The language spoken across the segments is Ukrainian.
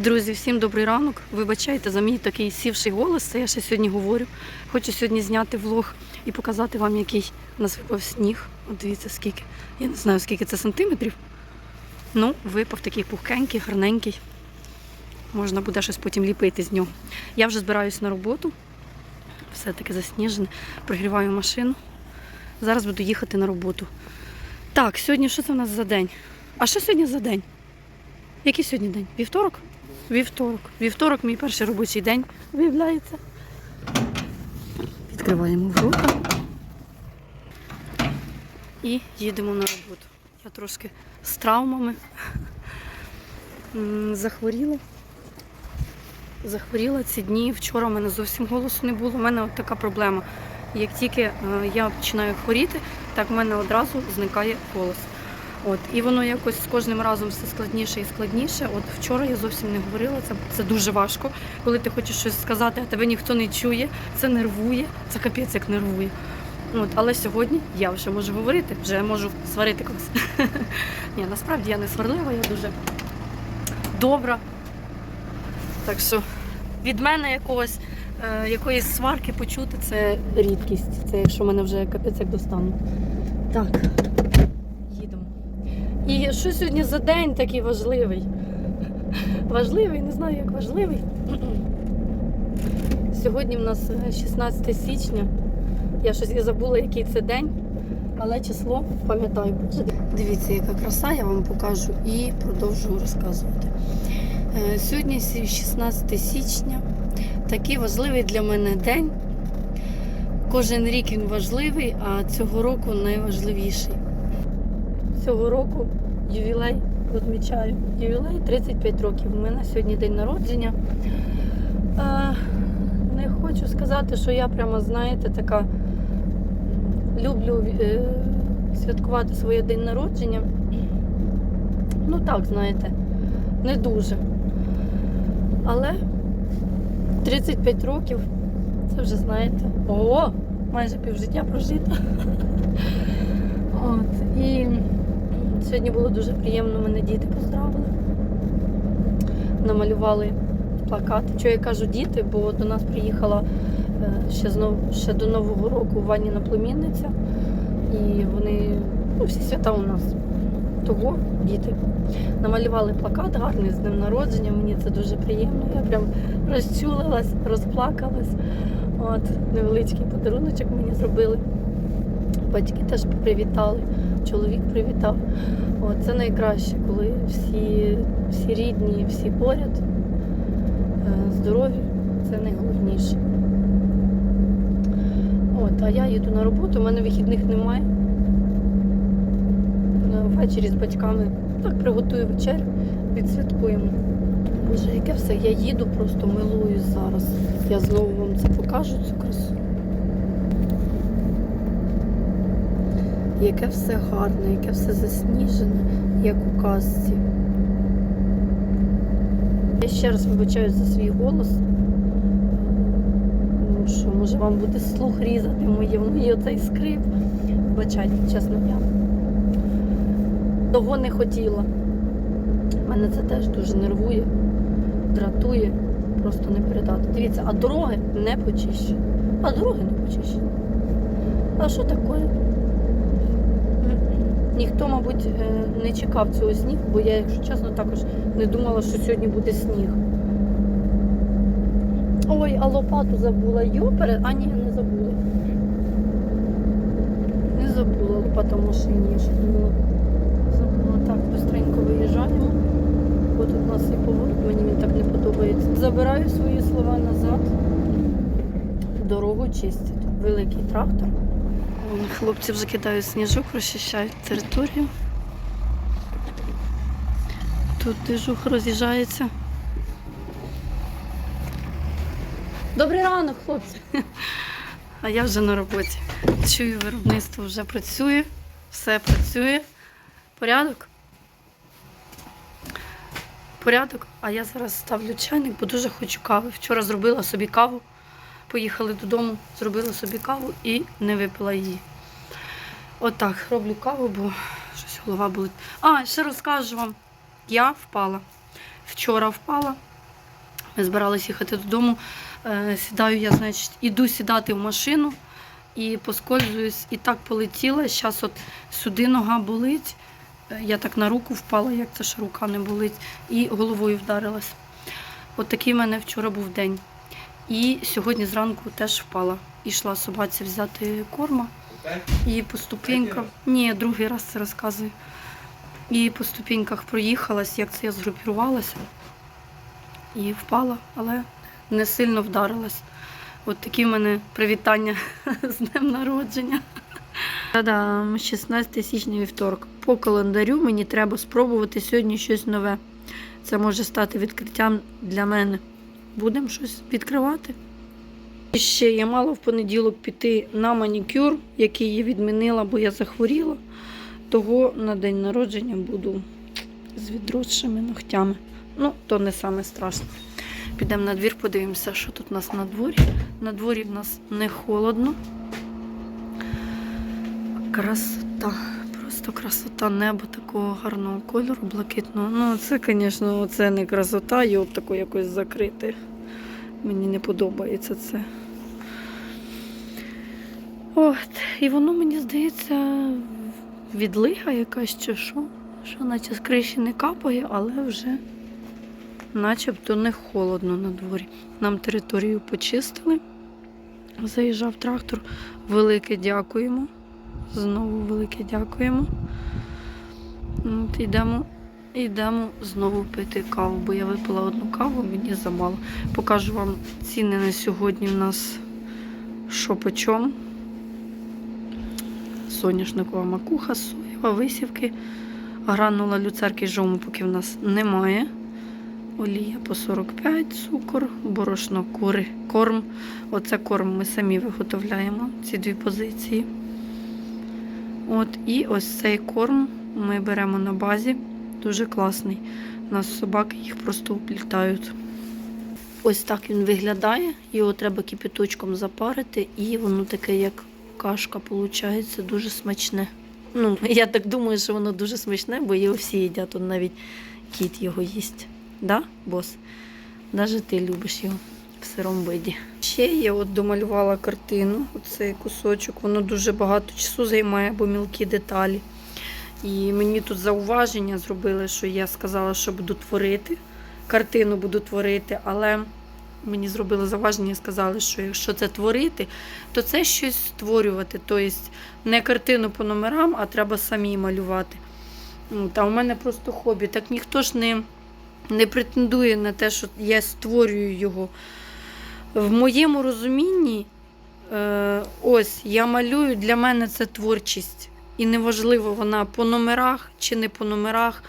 Друзі, всім добрий ранок. Вибачайте за мій такий сівший голос. Це я ще сьогодні говорю. Хочу сьогодні зняти влог і показати вам, який у нас випав сніг. От дивіться, скільки. Я не знаю, скільки це сантиметрів. Ну, випав такий пухкенький, гарненький. Можна буде щось потім ліпити з нього. Я вже збираюсь на роботу. Все таки засніжене. Пригріваю машину. Зараз буду їхати на роботу. Так, сьогодні що це у нас за день? А що сьогодні за день? Який сьогодні день? Вівторок? Вівторок. Вівторок мій перший робочий день виявляється. Відкриваємо ворота і їдемо на роботу. Я трошки з травмами захворіла. Захворіла ці дні. Вчора в мене зовсім голосу не було. У мене от така проблема. Як тільки е, я починаю хворіти, так в мене одразу зникає голос. От, і воно якось з кожним разом все складніше і складніше. От вчора я зовсім не говорила. Це, це дуже важко, коли ти хочеш щось сказати, а тебе ніхто не чує. Це нервує, це капець як нервує. От, але сьогодні я вже можу говорити, вже можу сварити когось. Ні, насправді я не сварлива, я дуже добра. Так що від мене якогось, е, якоїсь сварки почути це рідкість. Це якщо мене вже капець як достану. Так. І що сьогодні за день такий важливий? Важливий, не знаю, як важливий. Сьогодні в нас е, 16 січня. Я щось і забула, який це день, але число пам'ятаю. Дивіться, яка краса, я вам покажу і продовжую розказувати. Е, Сьогодні 16 січня. Такий важливий для мене день. Кожен рік він важливий, а цього року найважливіший. Цього року ювілей відмічаю. Ювілей 35 років. У мене сьогодні день народження. Е, Не хочу сказати, що я прямо, знаєте, така люблю е, святкувати своє день народження. Ну так, знаєте, не дуже. Але 35 років, це вже знаєте, о, майже півжиття прожито. От, і сьогодні було дуже приємно, мене діти поздравили. Намалювали плакати. Чого я кажу діти, бо до нас приїхала е, ще, знов, ще до Нового року Ваніна племінниця. І вони, ну, всі свята у нас. Того діти. Намалювали плакат гарний з днем народження. Мені це дуже приємно. Я прям розчулилась, розплакалась. От, невеличкий подаруночок мені зробили. Батьки теж привітали, чоловік привітав. От, це найкраще, коли всі, всі рідні, всі поряд, е, здорові, це найголовніше. От, а я їду на роботу, у мене вихідних немає. Е, Ввечері з батьками так приготую вечерю, відсвяткуємо. Боже, яке все, я їду, просто милуюсь зараз. Я знову вам це покажу, цю красу. Яке все гарне, яке все засніжене, як у казці. Я ще раз вибачаюсь за свій голос. Ну що, може вам буде слух різати моє, мій оцей скрип. Вибачайте, чесно я. Того не хотіла. Мене це теж дуже нервує, дратує, просто не передати. Дивіться, а дороги не почищені. А дороги не почищені. А що таке? Ніхто, мабуть, е, не чекав цього снігу, бо я, якщо чесно, також не думала, що сьогодні буде сніг. Ой, а лопату забула. Йопере, а ні, не забула. Не забула лопата в машині. Забула так, быстренько виїжджаємо. Бо тут у нас і поворот, мені він так не подобається. Забираю свої слова назад. Дорогу чистять. Великий трактор. Хлопці вже кидають сніжок, розчищають територію. Тут дежух роз'їжджається. Добрий ранок, хлопці. А я вже на роботі. Чую, виробництво вже працює, все працює. Порядок? Порядок. А я зараз ставлю чайник, бо дуже хочу кави. Вчора зробила собі каву. Поїхали додому, зробила собі каву і не випила її. Отак, роблю каву, бо щось голова болить. А, ще розкажу вам. Я впала. Вчора впала, Ми збиралися їхати додому. Е, Сідаю я, значить, іду сідати в машину і поскользуюсь, і так полетіла. Зараз от сюди нога болить. Е, Я так на руку впала, як це ж рука не болить, і головою вдарилась. От такий в мене вчора був день. І сьогодні зранку теж впала. Ішла собаці взяти корма. І по ступенькам. Ні, другий раз це розказую. І по ступеньках проїхалась, як це я згрупірувалася. І впала, але не сильно вдарилась. От такі в мене привітання з днем народження. Та-дам, 16 січня вівторок. По календарю мені треба спробувати сьогодні щось нове. Це може стати відкриттям для мене. Будемо щось відкривати. І Ще я мала в понеділок піти на манікюр, який я відмінила, бо я захворіла. Того на день народження буду з відросшими ногтями. Ну, то не саме страшне. Підемо на двір, подивимося, що тут у нас на дворі. На дворі в нас не холодно. Красота. Просто красота неба такого гарного кольору, блакитного. Ну, це, звісно, це не красота, його б якось закрити. Мені не подобається це. От. І воно, мені здається, відлига якась чи що. Що наче з криші не капає, але вже начебто не холодно на дворі. Нам територію почистили. Заїжджав трактор. Велике дякуємо. Знову велике дякуємо. От, йдемо, йдемо знову пити каву, бо я випила одну каву, мені замало. Покажу вам ціни на сьогодні у нас що по чому. Соняшникова макуха, соєва, висівки, гранула люцерки жому, поки в нас немає. Олія по 45, цукор, борошно, кури, корм. Оце корм ми самі виготовляємо, ці дві позиції. От, і ось цей корм ми беремо на базі. Дуже класний. У нас собаки їх просто уплітають. Ось так він виглядає. Його треба кипяточком запарити, і воно таке, як кашка, виходить, дуже смачне. Ну, я так думаю, що воно дуже смачне, бо його всі їдять, он навіть кіт його їсть. Да, бос? Навіть ти любиш його в сирому виді. Ще я от домалювала картину, оцей кусочок, воно дуже багато часу займає, бо мілкі деталі. І мені тут зауваження зробили, що я сказала, що буду творити. Картину буду творити, але мені зробили зауваження і сказали, що якщо це творити, то це щось створювати. Тобто не картину по номерам, а треба самі малювати. Ну, Та у мене просто хобі. Так ніхто ж не, не претендує на те, що я створюю його. В моєму розумінні, е, ось я малюю, для мене це творчість. І неважливо, вона по номерах чи не по номерах.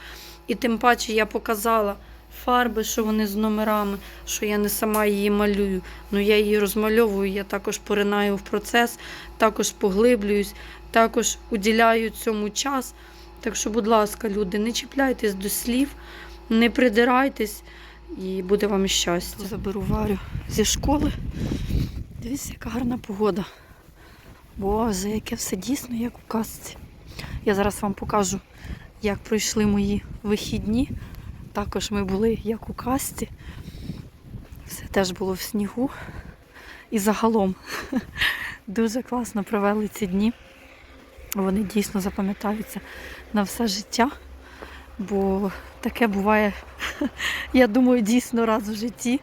І тим паче я показала фарби, що вони з номерами, що я не сама її малюю. Ну я її розмальовую, я також поринаю в процес, також поглиблююсь, також уділяю цьому час. Так що, будь ласка, люди, не чіпляйтесь до слів, не придирайтесь і буде вам щастя. Заберу Варю зі школи. Дивіться, яка гарна погода. Боже, яке все дійсно, як у казці. Я зараз вам покажу, як пройшли мої вихідні. Також ми були як у казці. Все теж було в снігу. І загалом дуже класно провели ці дні. Вони дійсно запам'ятаються на все життя. Бо таке буває, я думаю, дійсно раз в житті.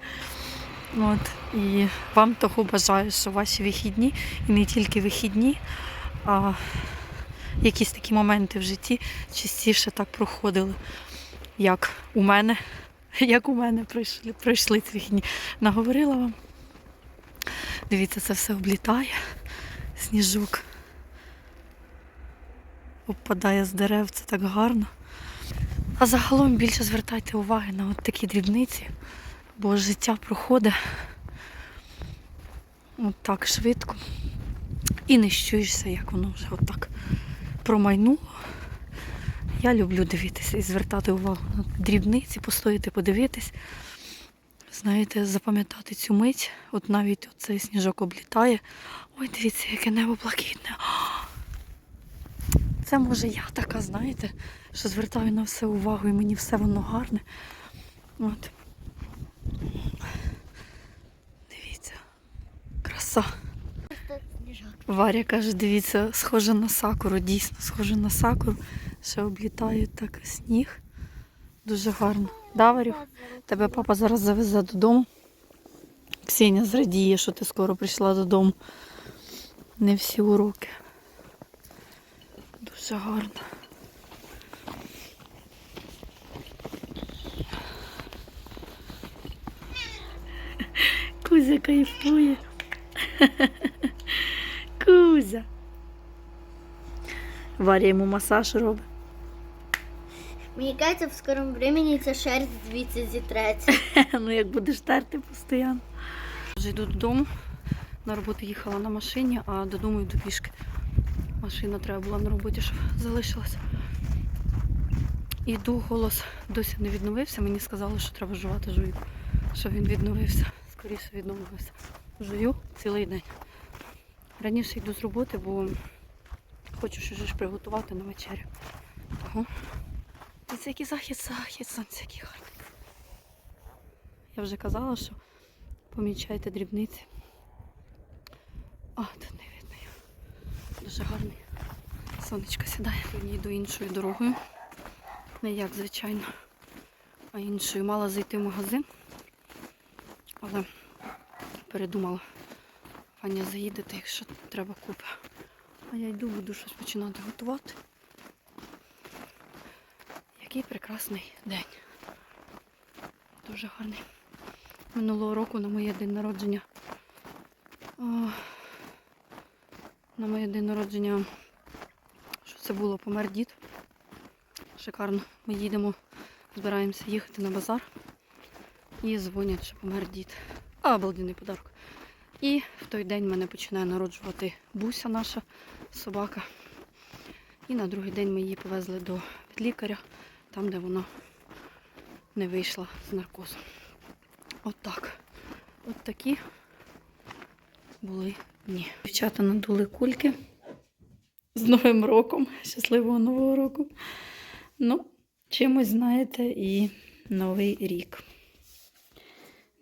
От, і вам того бажаю, що ваші вихідні, і не тільки вихідні, а якісь такі моменти в житті частіше так проходили, як у мене, як у мене пройшли, пройшли ці вихідні. Наговорила вам. Дивіться, це все облітає, сніжок. Опадає з дерев, це так гарно. А загалом більше звертайте уваги на от такі дрібниці, бо життя проходить от так швидко. І не щуєшся, як воно вже отак промайнуло. Я люблю дивитися і звертати увагу на дрібниці, постояти, подивитись. Знаєте, запам'ятати цю мить, от навіть цей сніжок облітає. Ой, дивіться, яке небо блакитне. Це може я така, знаєте, що звертаю на все увагу і мені все воно гарне. От. Дивіться, краса. Варя каже, дивіться, схоже на сакуру, дійсно, схоже на сакуру. Ще облітає так сніг. Дуже гарно. Да, Варю? Тебе папа зараз завезе додому. Ксеня зрадіє, що ти скоро прийшла додому. Не всі уроки. Дуже гарно. Кузя кайфує. Кузя. Варя йому масаж робить. Мені кажеться, в скорому времени ця шерсть звідси зітреться. Ну, як будеш терти постійно. Вже йду додому. На роботу їхала на машині, а додому йду пішки. Машина треба була на роботі, щоб залишилася. Іду, голос досі не відновився. Мені сказали, що треба жувати жую. Щоб він відновився. Скоріше відновився. Жую цілий день. Раніше йду з роботи, бо хочу щось приготувати на вечерю. Того. Дивіться, який захід, захід, сонця, який гарний. Я вже казала, що помічайте дрібниці. А, тут не видно. Дуже гарний. Сонечко сідає. Сьогодні йду іншою дорогою. Не як звичайно, а іншою. Мала зайти в магазин, але передумала. Ваня заїде, та якщо треба купи. А я йду, буду щось починати готувати. Який прекрасний день. Дуже гарний. Минулого року на моє день народження. О, на моє день народження, що це було, помер дід. Шикарно. Ми їдемо, збираємося їхати на базар. І дзвонять, що помер дід. А, обалденний подарок. І в той день мене починає народжувати буся наша собака. І на другий день ми її повезли до лікаря, там, де вона не вийшла з наркозу. От так. От такі були дні. Дівчата надули кульки з Новим роком. Щасливого Нового року. Ну, чимось, знаєте, і Новий рік.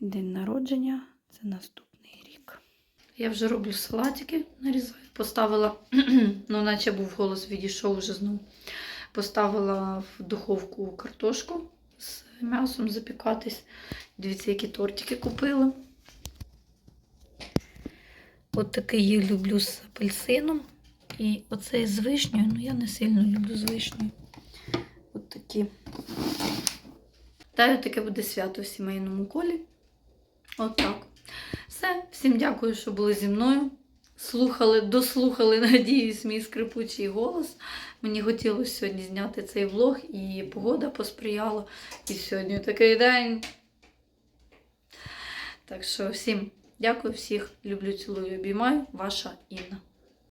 День народження це наступний рік. Я вже роблю салатики, нарізаю. Поставила, ну, наче був голос, відійшов вже знову. Поставила в духовку картошку з м'ясом запікатись. Дивіться, які тортики купила. От такий я люблю з апельсином. І оцей з вишнею, ну я не сильно люблю з вишнею. От такі. Та таке буде свято в сімейному колі. От. Все. Всім дякую, що були зі мною. Слухали, дослухали, надіюсь, мій скрипучий голос. Мені хотілося сьогодні зняти цей влог, і погода посприяла. І сьогодні такий день. Так що всім дякую, всіх люблю, цілую, обіймаю. Ваша Інна.